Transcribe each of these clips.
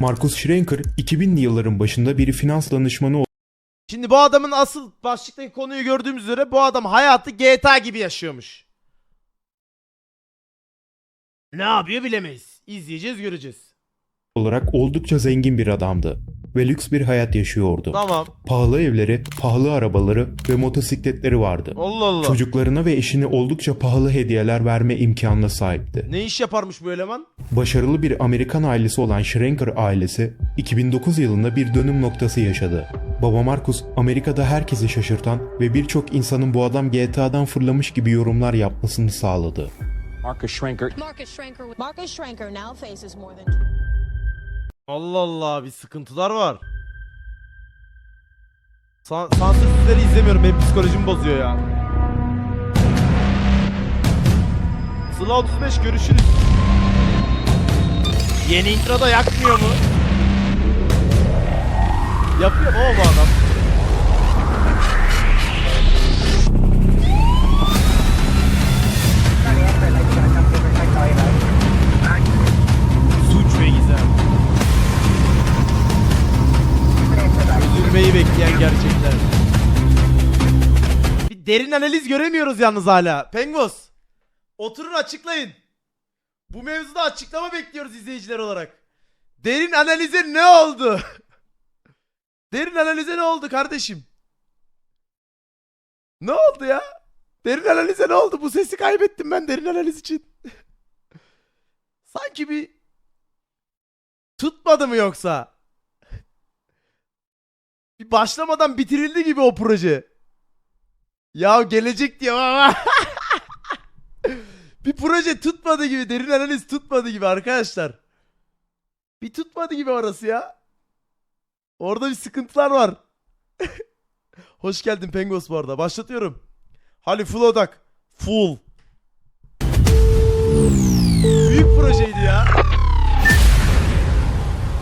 Markus Schrenker 2000'li yılların başında bir finans danışmanı Şimdi bu adamın asıl başlıktaki konuyu gördüğümüz üzere bu adam hayatı GTA gibi yaşıyormuş. Ne yapıyor bilemeyiz. İzleyeceğiz göreceğiz. olarak oldukça zengin bir adamdı ve lüks bir hayat yaşıyordu. Tamam. Pahalı evleri, pahalı arabaları ve motosikletleri vardı. Allah Allah. Çocuklarına ve eşine oldukça pahalı hediyeler verme imkanına sahipti. Ne iş yaparmış bu eleman? Başarılı bir Amerikan ailesi olan Schrenker ailesi 2009 yılında bir dönüm noktası yaşadı. Baba Marcus Amerika'da herkesi şaşırtan ve birçok insanın bu adam GTA'dan fırlamış gibi yorumlar yapmasını sağladı. Marcus Schrenker Marcus Schrenker. Marcus Schrenker now faces more than Allah Allah bir sıkıntılar var. San sansürsüzleri izlemiyorum benim psikolojimi bozuyor ya. Sıla 35 görüşürüz. Yeni introda yakmıyor mu? Yapıyor mu bu adam? Derin analiz göremiyoruz yalnız hala. Pengos. Oturun açıklayın. Bu mevzuda açıklama bekliyoruz izleyiciler olarak. Derin analize ne oldu? derin analize ne oldu kardeşim? Ne oldu ya? Derin analize ne oldu? Bu sesi kaybettim ben derin analiz için. Sanki bir tutmadı mı yoksa? Bir başlamadan bitirildi gibi o proje. Ya gelecek diye ama bir proje tutmadı gibi derin analiz tutmadı gibi arkadaşlar. Bir tutmadı gibi orası ya. Orada bir sıkıntılar var. Hoş geldin Pengos bu arada. Başlatıyorum. Hadi full odak. Full. Büyük projeydi ya.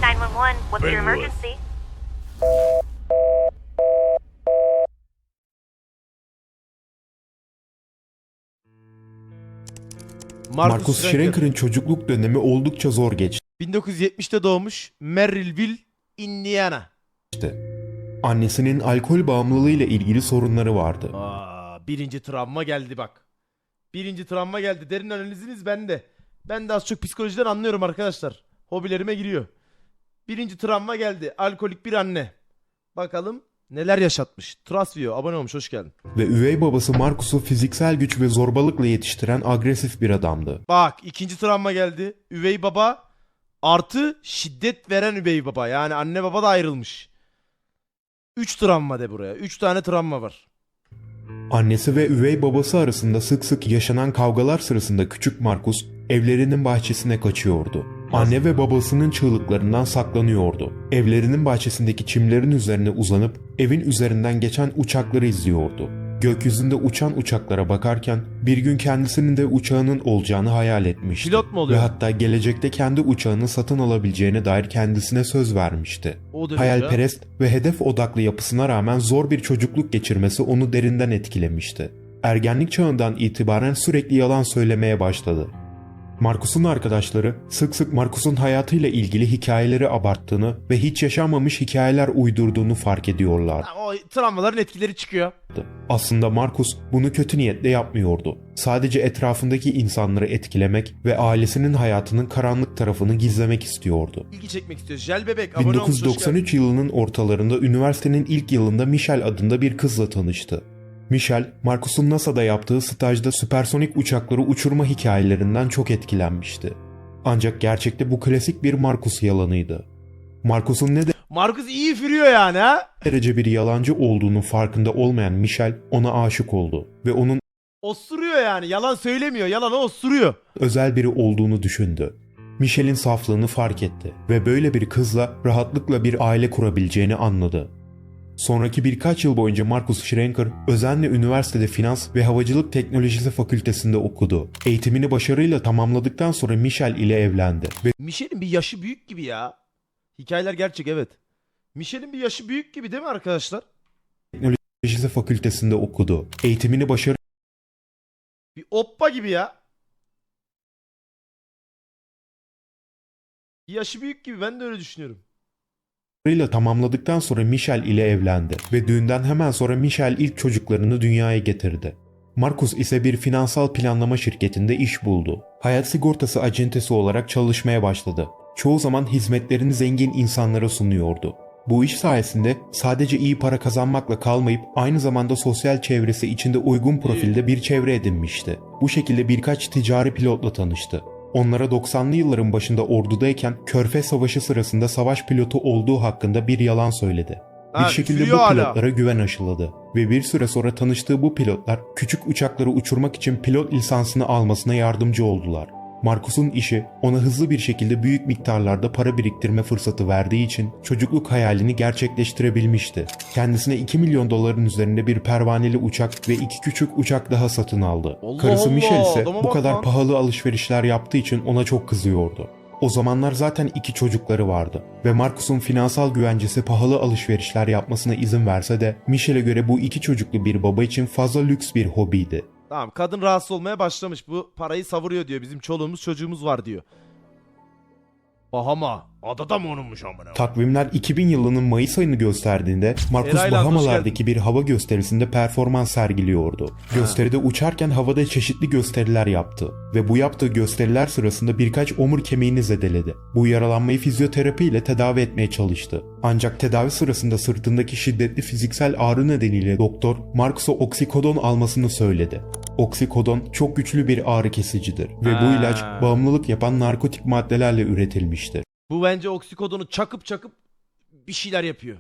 911, what's your emergency? Marcus Schrenker'ın çocukluk dönemi oldukça zor geçti. 1970'te doğmuş. Merrillville, Indiana. Annesinin alkol bağımlılığıyla ilgili sorunları vardı. Aa, birinci travma geldi bak. Birinci travma geldi. Derin analiziniz bende. Ben de az çok psikolojiden anlıyorum arkadaşlar. Hobilerime giriyor. Birinci travma geldi. Alkolik bir anne. Bakalım neler yaşatmış. Trasvio abone olmuş hoş geldin. Ve üvey babası Marcus'u fiziksel güç ve zorbalıkla yetiştiren agresif bir adamdı. Bak ikinci travma geldi. Üvey baba artı şiddet veren üvey baba. Yani anne baba da ayrılmış. Üç travma de buraya. Üç tane travma var. Annesi ve üvey babası arasında sık sık yaşanan kavgalar sırasında küçük Marcus evlerinin bahçesine kaçıyordu. Anne ve babasının çığlıklarından saklanıyordu. Evlerinin bahçesindeki çimlerin üzerine uzanıp evin üzerinden geçen uçakları izliyordu. Gökyüzünde uçan uçaklara bakarken bir gün kendisinin de uçağının olacağını hayal etmişti. Pilot mu oluyor? Ve hatta gelecekte kendi uçağını satın alabileceğine dair kendisine söz vermişti. Hayalperest ve hedef odaklı yapısına rağmen zor bir çocukluk geçirmesi onu derinden etkilemişti. Ergenlik çağından itibaren sürekli yalan söylemeye başladı. Marcus'un arkadaşları sık sık Marcus'un hayatıyla ilgili hikayeleri abarttığını ve hiç yaşanmamış hikayeler uydurduğunu fark ediyorlardı. O travmaların etkileri çıkıyor. Aslında Marcus bunu kötü niyetle yapmıyordu. Sadece etrafındaki insanları etkilemek ve ailesinin hayatının karanlık tarafını gizlemek istiyordu. İlgi çekmek istiyor. Jel bebek abone olmuş. hoş geldin. 1993 yılının ortalarında üniversitenin ilk yılında Michelle adında bir kızla tanıştı. Michelle, Marcus'un NASA'da yaptığı stajda süpersonik uçakları uçurma hikayelerinden çok etkilenmişti. Ancak gerçekte bu klasik bir Marcus yalanıydı. Marcus'un ne Marcus iyi fürüyor yani ha. derece bir yalancı olduğunu farkında olmayan Michelle ona aşık oldu ve onun Osuruyor yani. Yalan söylemiyor. Yalanı osuruyor. özel biri olduğunu düşündü. Michelle'in saflığını fark etti ve böyle bir kızla rahatlıkla bir aile kurabileceğini anladı. Sonraki birkaç yıl boyunca Marcus Schrenker özenle üniversitede finans ve havacılık teknolojisi fakültesinde okudu. Eğitimini başarıyla tamamladıktan sonra Michelle ile evlendi ve Michelle'in bir yaşı büyük gibi ya. Hikayeler gerçek evet. Michelle'in bir yaşı büyük gibi değil mi arkadaşlar? teknolojisi fakültesinde okudu. Eğitimini başarıyla Bir oppa gibi ya. Yaşı büyük gibi ben de öyle düşünüyorum. İle tamamladıktan sonra Michel ile evlendi ve düğünden hemen sonra Michel ilk çocuklarını dünyaya getirdi. Marcus ise bir finansal planlama şirketinde iş buldu. Hayat sigortası acentesi olarak çalışmaya başladı. Çoğu zaman hizmetlerini zengin insanlara sunuyordu. Bu iş sayesinde sadece iyi para kazanmakla kalmayıp aynı zamanda sosyal çevresi içinde uygun profilde bir çevre edinmişti. Bu şekilde birkaç ticari pilotla tanıştı. Onlara 90'lı yılların başında ordudayken Körfez Savaşı sırasında savaş pilotu olduğu hakkında bir yalan söyledi. Bir Ha, şekilde bu hala. pilotlara güven aşıladı ve bir süre sonra tanıştığı bu pilotlar küçük uçakları uçurmak için pilot lisansını almasına yardımcı oldular. Marcus'un işi ona hızlı bir şekilde büyük miktarlarda para biriktirme fırsatı verdiği için çocukluk hayalini gerçekleştirebilmişti. Kendisine 2 milyon doların üzerinde bir pervaneli uçak ve iki küçük uçak daha satın aldı. Allah Karısı Allah, Michelle ise bu kadar lan. pahalı alışverişler yaptığı için ona çok kızıyordu. O zamanlar zaten iki çocukları vardı ve Marcus'un finansal güvencesi pahalı alışverişler yapmasına izin verse de Michel'e göre bu iki çocuklu bir baba için fazla lüks bir hobiydi. Tamam kadın rahatsız olmaya başlamış. Bu parayı savuruyor diyor. Bizim çoluğumuz çocuğumuz var diyor. Bahama. Adada mı onunmuş amına? Takvimler 2000 yılının Mayıs ayını gösterdiğinde Marcus Eraylan, hoş Bahamalardaki bir hava gösterisinde performans sergiliyordu. Gösteride uçarken havada çeşitli gösteriler yaptı ve bu yaptığı gösteriler sırasında birkaç omur kemiğini zedeledi. Bu yaralanmayı fizyoterapi ile tedavi etmeye çalıştı. Ancak tedavi sırasında sırtındaki şiddetli fiziksel ağrı nedeniyle doktor Marcus'a oksikodon almasını söyledi. Oksikodon çok güçlü bir ağrı kesicidir ve bu ilaç bağımlılık yapan narkotik maddelerle üretilmiştir. Bu bence oksikodonu çakıp çakıp bir şeyler yapıyor.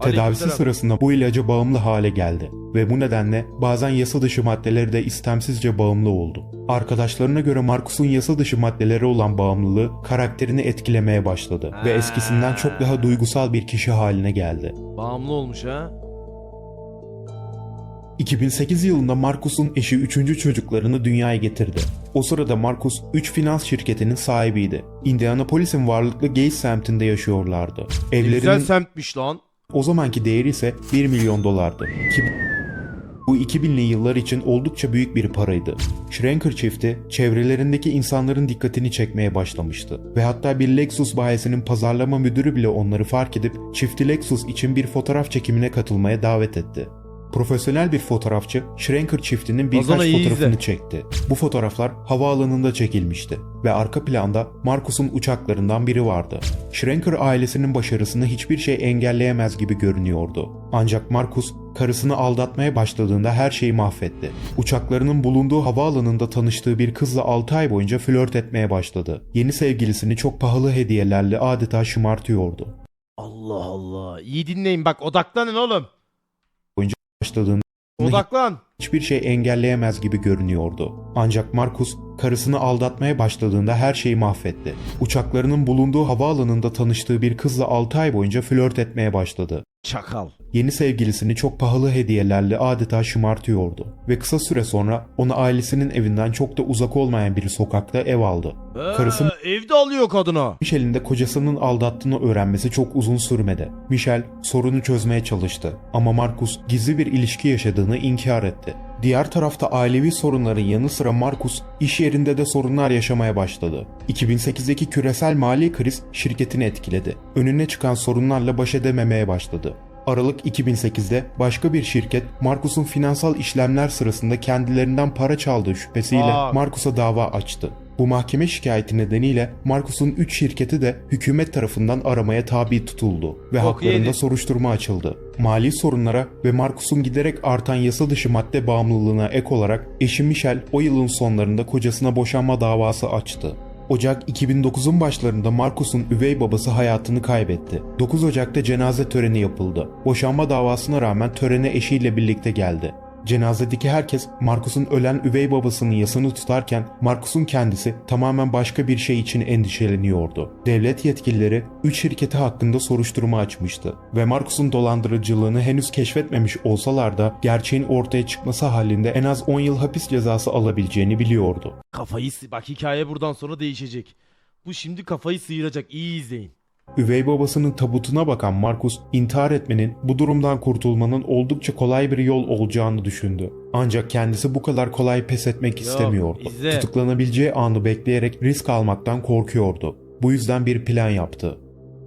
Tedavisi Aleykümselam. sırasında bu ilaca bağımlı hale geldi ve bu nedenle bazen yasa dışı maddeleri de istemsizce bağımlı oldu. Arkadaşlarına göre Marcus'un yasa dışı maddelere olan bağımlılığı karakterini etkilemeye başladı ve eskisinden çok daha duygusal bir kişi haline geldi. Bağımlı olmuş ha. 2008 yılında Marcus'un eşi 3. çocuklarını dünyaya getirdi. O sırada Marcus 3 finans şirketinin sahibiydi. Indianapolis'in varlıklı Gates semtinde yaşıyorlardı. Ne Güzel Evlerinin semtmiş lan. O zamanki değeri ise 1 milyon dolardı. Ki bu 2000'li yıllar için oldukça büyük bir paraydı. Schrenker çifti çevrelerindeki insanların dikkatini çekmeye başlamıştı. Ve hatta bir Lexus bayisinin pazarlama müdürü bile onları fark edip çifti Lexus için bir fotoğraf çekimine katılmaya davet etti. Profesyonel bir fotoğrafçı Schrenker çiftinin birkaç Ozan'ı iyi fotoğrafını izle. çekti. Bu fotoğraflar havaalanında çekilmişti ve arka planda Marcus'un uçaklarından biri vardı. Schrenker ailesinin başarısını hiçbir şey engelleyemez gibi görünüyordu. Ancak Marcus karısını aldatmaya başladığında her şeyi mahvetti. Uçaklarının bulunduğu havaalanında tanıştığı bir kızla 6 ay boyunca flört etmeye başladı. Yeni sevgilisini çok pahalı hediyelerle adeta şımartıyordu. Allah Allah. İyi dinleyin bak odaklanın oğlum. Başladığında Odaklan. hiçbir şey engelleyemez gibi görünüyordu. Ancak Marcus karısını aldatmaya başladığında her şeyi mahvetti. Uçaklarının bulunduğu havaalanında tanıştığı bir kızla 6 ay boyunca flört etmeye başladı. Çakal. Yeni sevgilisini çok pahalı hediyelerle adeta şımartıyordu ve kısa süre sonra onu ailesinin evinden çok da uzak olmayan bir sokakta ev aldı. Karısı Ee, evde alıyor kadına. Michel'in de kocasının aldattığını öğrenmesi çok uzun sürmedi. Michel sorunu çözmeye çalıştı ama Marcus gizli bir ilişki yaşadığını inkar etti. Diğer tarafta ailevi sorunların yanı sıra Marcus iş yerinde de sorunlar yaşamaya başladı. 2008'deki küresel mali kriz şirketini etkiledi. Önüne çıkan sorunlarla baş edememeye başladı. Aralık 2008'de başka bir şirket Marcus'un finansal işlemler sırasında kendilerinden para çaldığı şüphesiyle Aa. Marcus'a dava açtı. Bu mahkeme şikayeti nedeniyle Marcus'un 3 şirketi de hükümet tarafından aramaya tabi tutuldu ve Bok haklarında yedi. soruşturma açıldı. Mali sorunlara ve Marcus'un giderek artan yasa dışı madde bağımlılığına ek olarak eşi Michel o yılın sonlarında kocasına boşanma davası açtı. Ocak 2009'un başlarında Marcus'un üvey babası hayatını kaybetti. 9 Ocak'ta cenaze töreni yapıldı. Boşanma davasına rağmen törene eşiyle birlikte geldi. Cenazedeki herkes Marcus'un ölen üvey babasının yasını tutarken Marcus'un kendisi tamamen başka bir şey için endişeleniyordu. Devlet yetkilileri 3 şirketi hakkında soruşturma açmıştı ve Marcus'un dolandırıcılığını henüz keşfetmemiş olsalar da gerçeğin ortaya çıkması halinde en az 10 yıl hapis cezası alabileceğini biliyordu. Kafayı bak hikaye buradan sonra değişecek. Bu şimdi kafayı sıyıracak. İyi izleyin. Üvey babasının tabutuna bakan Marcus, intihar etmenin, bu durumdan kurtulmanın oldukça kolay bir yol olacağını düşündü. Ancak kendisi bu kadar kolay pes etmek istemiyordu. izle. Tutuklanabileceği anı bekleyerek risk almaktan korkuyordu. Bu yüzden bir plan yaptı.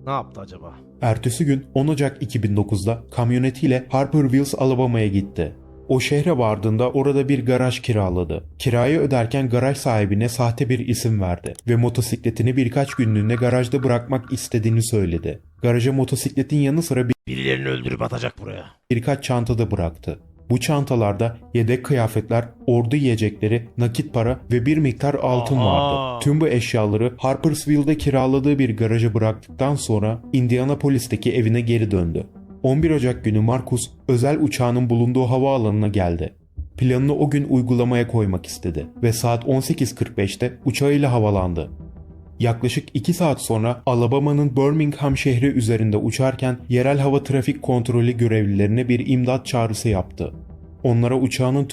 Ne yaptı acaba? Ertesi gün 10 Ocak 2009'da kamyonetiyle Harper Wills, Alabama'ya gitti. O şehre vardığında orada bir garaj kiraladı. Kirayı öderken garaj sahibine sahte bir isim verdi ve motosikletini birkaç günlüğüne garajda bırakmak istediğini söyledi. Garaja motosikletin yanı sıra bir Birilerini öldürüp atacak buraya. birkaç çanta da bıraktı. Bu çantalarda yedek kıyafetler, ordu yiyecekleri, nakit para ve bir miktar altın Aha. vardı. Tüm bu eşyaları Harpersville'de kiraladığı bir garaja bıraktıktan sonra Indianapolis'teki evine geri döndü. 11 Ocak günü Marcus özel uçağının bulunduğu havaalanına geldi. Planını o gün uygulamaya koymak istedi ve saat 18.45'te uçağıyla havalandı. Yaklaşık 2 saat sonra Alabama'nın Birmingham şehri üzerinde uçarken yerel hava trafik kontrolü görevlilerine bir imdat çağrısı yaptı. Onlara uçağının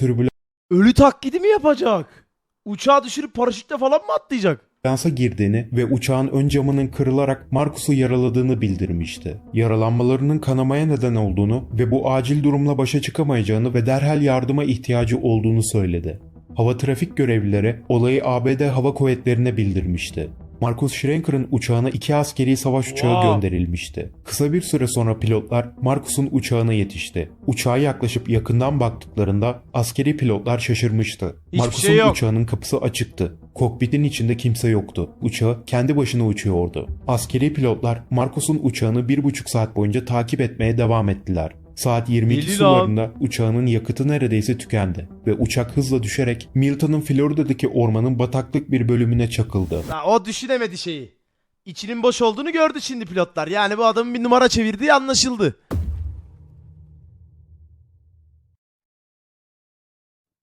Ölü taklidi mi yapacak? Uçağı düşürüp paraşütle falan mı atlayacak? Türbülansa girdiğini ve uçağın ön camının kırılarak Marcus'u yaraladığını bildirmişti. Yaralanmalarının kanamaya neden olduğunu ve bu acil durumla başa çıkamayacağını ve derhal yardıma ihtiyacı olduğunu söyledi. Hava trafik görevlileri olayı ABD Hava Kuvvetleri'ne bildirmişti. Marcus Schrenker'ın uçağına iki askeri savaş uçağı Wow. gönderilmişti. Kısa bir süre sonra pilotlar Marcus'un uçağına yetişti. Uçağa yaklaşıp yakından baktıklarında askeri pilotlar şaşırmıştı. Hiçbir Marcus'un şey yok. uçağının kapısı açıktı. Kokpitin içinde kimse yoktu. Uçağı kendi başına uçuyordu. Askeri pilotlar Marcus'un uçağını bir buçuk saat boyunca takip etmeye devam ettiler. Saat 22 Deli lan. sularında uçağının yakıtı neredeyse tükendi ve uçak hızla düşerek Milton'ın Florida'daki ormanın bataklık bir bölümüne çakıldı. Ha, o düşünemedi şeyi. İçinin boş olduğunu gördü şimdi pilotlar. Yani bu adamın bir numara çevirdiği anlaşıldı.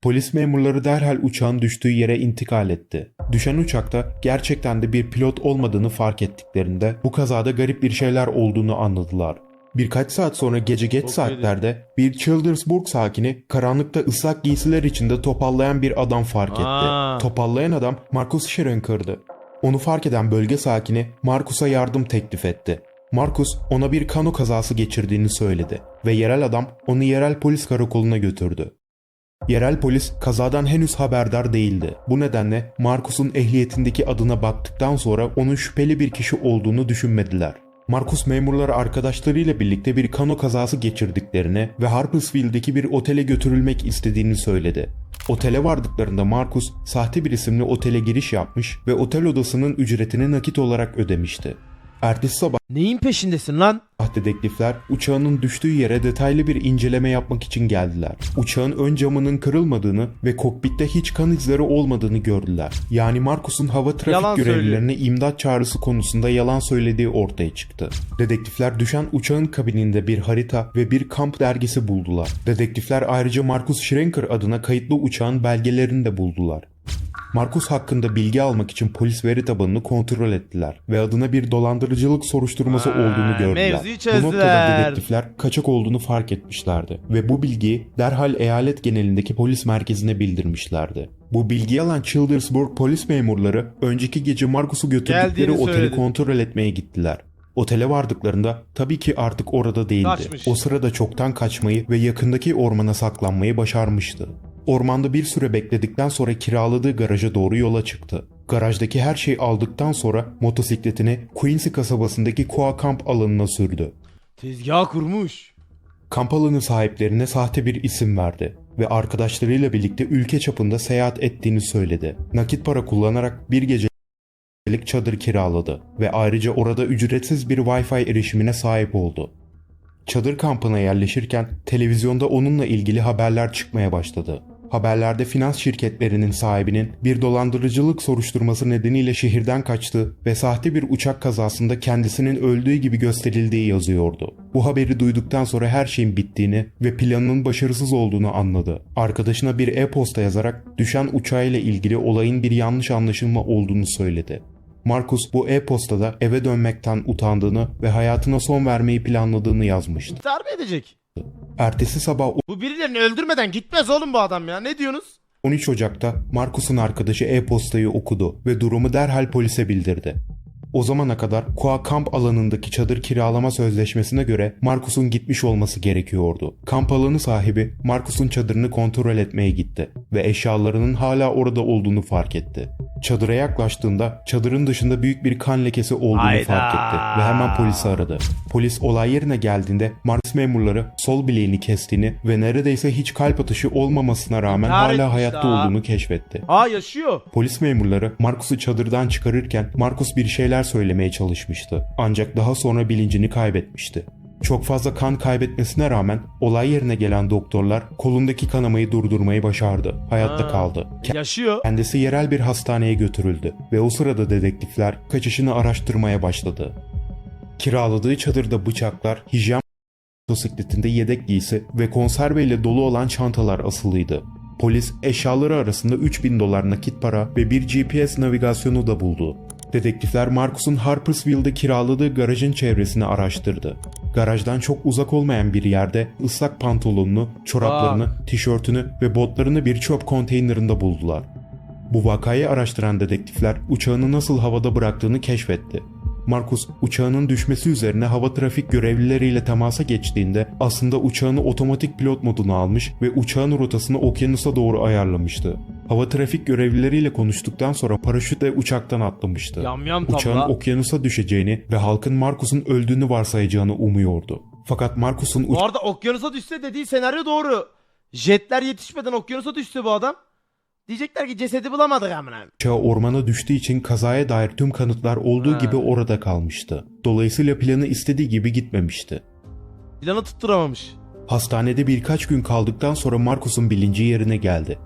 Polis memurları derhal uçağın düştüğü yere intikal etti. Düşen uçakta gerçekten de bir pilot olmadığını fark ettiklerinde bu kazada garip bir şeyler olduğunu anladılar. Birkaç saat sonra gece geç saatlerde bir Childersburg sakini karanlıkta ıslak giysiler içinde topallayan bir adam fark etti. Aa. Topallayan adam Marcus Schrenker'dı. Onu fark eden bölge sakini Marcus'a yardım teklif etti. Marcus ona bir kano kazası geçirdiğini söyledi ve yerel adam onu yerel polis karakoluna götürdü. Yerel polis kazadan henüz haberdar değildi. Bu nedenle Marcus'un ehliyetindeki adına baktıktan sonra onun şüpheli bir kişi olduğunu düşünmediler. Marcus memurları arkadaşlarıyla birlikte bir kano kazası geçirdiklerini ve Harpersville'deki bir otele götürülmek istediğini söyledi. Otele vardıklarında Marcus sahte bir isimli otele giriş yapmış ve otel odasının ücretini nakit olarak ödemişti. Ertesi sabah Neyin peşindesin lan? dedektifler uçağının düştüğü yere detaylı bir inceleme yapmak için geldiler. Uçağın ön camının kırılmadığını ve kokpitte hiç kan izleri olmadığını gördüler. Yani Marcus'un hava trafik Yalan görevlilerine imdat çağrısı konusunda yalan söylediği ortaya çıktı. Dedektifler düşen uçağın kabininde bir harita ve bir kamp dergisi buldular. Dedektifler ayrıca Marcus Schrenker adına kayıtlı uçağın belgelerini de buldular. Marcus hakkında bilgi almak için polis veri tabanını kontrol ettiler ve adına bir dolandırıcılık soruşturması Ha, olduğunu gördüler. Bu noktada dedektifler kaçak olduğunu fark etmişlerdi ve bu bilgiyi derhal eyalet genelindeki polis merkezine bildirmişlerdi. Bu bilgiyi alan Childersburg polis memurları önceki gece Marcus'u götürdükleri Geldiğini oteli söyledi. kontrol etmeye gittiler. Otele vardıklarında tabii ki artık orada değildi. Kaçmış. O sırada çoktan kaçmayı ve yakındaki ormana saklanmayı başarmıştı. Ormanda bir süre bekledikten sonra kiraladığı garaja doğru yola çıktı. Garajdaki her şeyi aldıktan sonra motosikletini Quincy kasabasındaki Koa kamp alanına sürdü. Tezgah kurmuş. Kamp alanı sahiplerine sahte bir isim verdi ve arkadaşlarıyla birlikte ülke çapında seyahat ettiğini söyledi. Nakit para kullanarak bir gecelik çadır kiraladı ve ayrıca orada ücretsiz bir Wi-Fi erişimine sahip oldu. Çadır kampına yerleşirken televizyonda onunla ilgili haberler çıkmaya başladı. Haberlerde finans şirketlerinin sahibinin bir dolandırıcılık soruşturması nedeniyle şehirden kaçtığı ve sahte bir uçak kazasında kendisinin öldüğü gibi gösterildiği yazıyordu. Bu haberi duyduktan sonra her şeyin bittiğini ve planının başarısız olduğunu anladı. Arkadaşına bir e-posta yazarak düşen uçağıyla ilgili olayın bir yanlış anlaşılma olduğunu söyledi. Marcus bu e-postada eve dönmekten utandığını ve hayatına son vermeyi planladığını yazmıştı. İntihar mı edecek? Ertesi sabah Bu birilerini öldürmeden gitmez oğlum bu adam ya. Ne diyorsunuz? 13 Ocak'ta Marcus'un arkadaşı e-postayı okudu ve durumu derhal polise bildirdi. O zamana kadar Koa kamp alanındaki çadır kiralama sözleşmesine göre Marcus'un gitmiş olması gerekiyordu. Kamp alanı sahibi Marcus'un çadırını kontrol etmeye gitti ve eşyalarının hala orada olduğunu fark etti. Çadıra yaklaştığında çadırın dışında büyük bir kan lekesi olduğunu Hayda. fark etti ve hemen polisi aradı. Polis olay yerine geldiğinde Marcus memurları sol bileğini kestiğini ve neredeyse hiç kalp atışı olmamasına rağmen etmiş hala hayatta daha. olduğunu keşfetti. Aa yaşıyor. Polis memurları Marcus'u çadırdan çıkarırken Marcus bir şeyler söylemeye çalışmıştı. Ancak daha sonra bilincini kaybetmişti. Çok fazla kan kaybetmesine rağmen olay yerine gelen doktorlar kolundaki kanamayı durdurmayı başardı. Hayatta Ha, kaldı. Yaşıyor. Kendisi yerel bir hastaneye götürüldü ve o sırada dedektifler kaçışını araştırmaya başladı. Kiraladığı çadırda bıçaklar, hijyen motosikletinde yedek giysi ve konserveyle dolu olan çantalar asılıydı. Polis eşyaları arasında 3000 dolar nakit para ve bir GPS navigasyonu da buldu. Dedektifler Marcus'un Harpersville'de kiraladığı garajın çevresini araştırdı. Garajdan çok uzak olmayan bir yerde ıslak pantolonunu, çoraplarını, tişörtünü ve botlarını bir çöp konteynerında buldular. Bu vakayı araştıran dedektifler uçağını nasıl havada bıraktığını keşfetti. Marcus uçağının düşmesi üzerine hava trafik görevlileriyle temasa geçtiğinde aslında uçağını otomatik pilot moduna almış ve uçağın rotasını okyanusa doğru ayarlamıştı. Hava trafik görevlileriyle konuştuktan sonra paraşütle uçaktan atlamıştı. Yamyam Uçağın tabla. okyanusa düşeceğini ve halkın Marcus'un öldüğünü varsayacağını umuyordu. Fakat Marcus'un Bu arada okyanusa düşse dediği senaryo doğru. Jetler yetişmeden okyanusa düştü bu adam. Diyecekler ki cesedi bulamadık amına. uçağı ormana düştüğü için kazaya dair tüm kanıtlar olduğu Ha. gibi orada kalmıştı. Dolayısıyla planı istediği gibi gitmemişti. Planı tutturamamış. Hastanede birkaç gün kaldıktan sonra Marcus'un bilinci yerine geldi.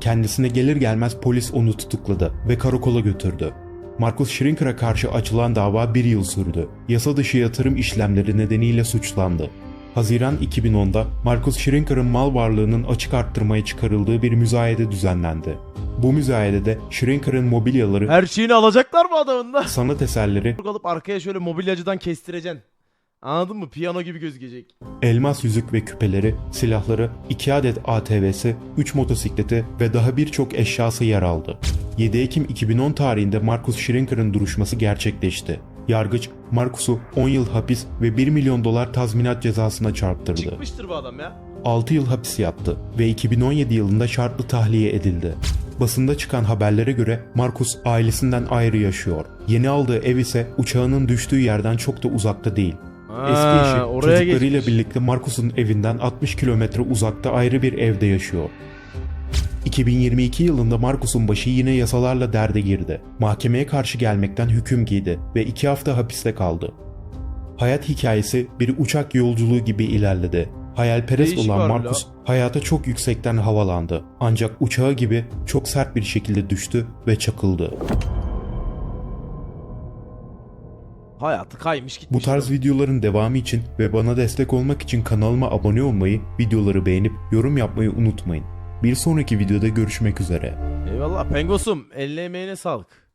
Kendisine gelir gelmez polis onu tutukladı ve karakola götürdü. Marcus Schrinker'a karşı açılan dava bir yıl sürdü. Yasa dışı yatırım işlemleri nedeniyle suçlandı. Haziran 2010'da Marcus Schrinker'ın mal varlığının açık arttırmaya çıkarıldığı bir müzayede düzenlendi. Bu müzayedede Schrinker'ın mobilyaları, Her şeyini alacaklar mı adamın da? sanat eserleri, Alıp arkaya şöyle mobilyacıdan kestireceksin. Anladın mı? Piyano gibi gözükecek. elmas yüzük ve küpeleri, silahları, 2 adet ATV'si, 3 motosikleti ve daha birçok eşyası yer aldı. 7 Ekim 2010 tarihinde Marcus Schrinker'ın duruşması gerçekleşti. Yargıç, Marcus'u 10 yıl hapis ve 1 milyon dolar tazminat cezasına çarptırdı. Çıkmıştır bu adam ya. 6 yıl hapis yattı ve 2017 yılında şartlı tahliye edildi. Basında çıkan haberlere göre Marcus ailesinden ayrı yaşıyor. Yeni aldığı ev ise uçağının düştüğü yerden çok da uzakta değil. Eski eşi oraya çocuklarıyla geçmiş. birlikte Marcus'un evinden 60 kilometre uzakta ayrı bir evde yaşıyor. 2022 yılında Marcus'un başı yine yasalarla derde girdi. Mahkemeye karşı gelmekten hüküm giydi ve 2 hafta hapiste kaldı. Hayat hikayesi bir uçak yolculuğu gibi ilerledi. Hayalperest Değişik olan Marcus hayata çok yüksekten havalandı. Ancak uçağı gibi çok sert bir şekilde düştü ve çakıldı. Hayatı kaymış gitmiş. Bu tarz videoların devamı için ve bana destek olmak için kanalıma abone olmayı, videoları beğenip yorum yapmayı unutmayın. Bir sonraki videoda görüşmek üzere. Eyvallah Pengosum. Eline emeğine sağlık.